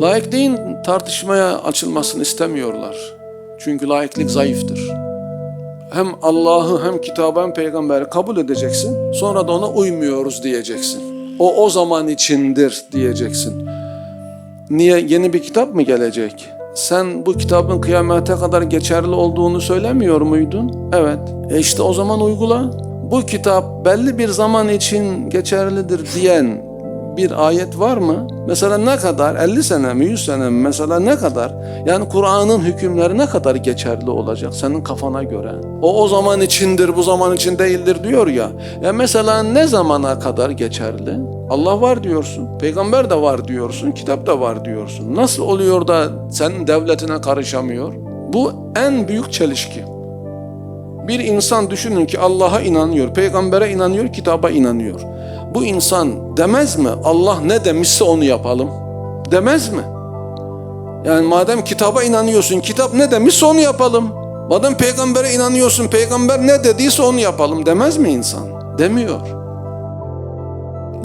Laikliğin tartışmaya açılmasını istemiyorlar. Çünkü laiklik zayıftır. Hem Allah'ı hem kitabı hem peygamberi kabul edeceksin. Sonra da ona uymuyoruz diyeceksin. O o zaman içindir diyeceksin. Niye yeni bir kitap mı gelecek? Sen bu kitabın kıyamete kadar geçerli olduğunu söylemiyor muydun? Evet. E işte o zaman uygula. Bu kitap belli bir zaman için geçerlidir diyen bir ayet var mı? Mesela ne kadar? 50 sene mi? 100 sene mi? Mesela ne kadar? Yani Kur'an'ın hükümleri ne kadar geçerli olacak senin kafana göre? O o zaman içindir, bu zaman için değildir diyor ya. Ya mesela ne zamana kadar geçerli? Allah var diyorsun, peygamber de var diyorsun, kitap da var diyorsun. Nasıl oluyor da senin devletine karışamıyor? Bu en büyük çelişki. Bir insan düşünün ki Allah'a inanıyor, peygambere inanıyor, kitaba inanıyor. Bu insan demez mi Allah ne demişse onu yapalım? Demez mi? Yani madem kitaba inanıyorsun, kitap ne demişse onu yapalım. Madem peygambere inanıyorsun, peygamber ne dediyse onu yapalım demez mi insan? Demiyor.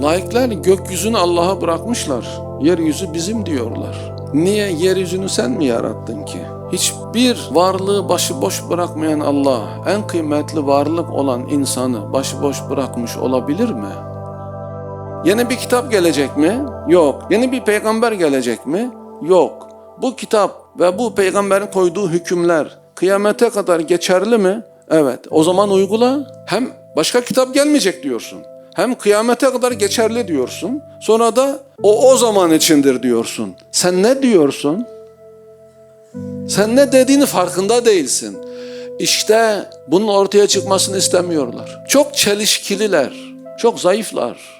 Laikler gökyüzünü Allah'a bırakmışlar. Yeryüzü bizim diyorlar. Niye yeryüzünü sen mi yarattın ki? Hiçbir varlığı başıboş bırakmayan Allah, en kıymetli varlık olan insanı başıboş bırakmış olabilir mi? Yeni bir kitap gelecek mi? Yok. Yeni bir peygamber gelecek mi? Yok. Bu kitap ve bu peygamberin koyduğu hükümler kıyamete kadar geçerli mi? Evet. O zaman uygula. Hem başka kitap gelmeyecek diyorsun. Hem kıyamete kadar geçerli diyorsun. Sonra da o o zaman içindir diyorsun. Sen ne diyorsun? Sen ne dediğini farkında değilsin. İşte bunun ortaya çıkmasını istemiyorlar. Çok çelişkililer, çok zayıflar.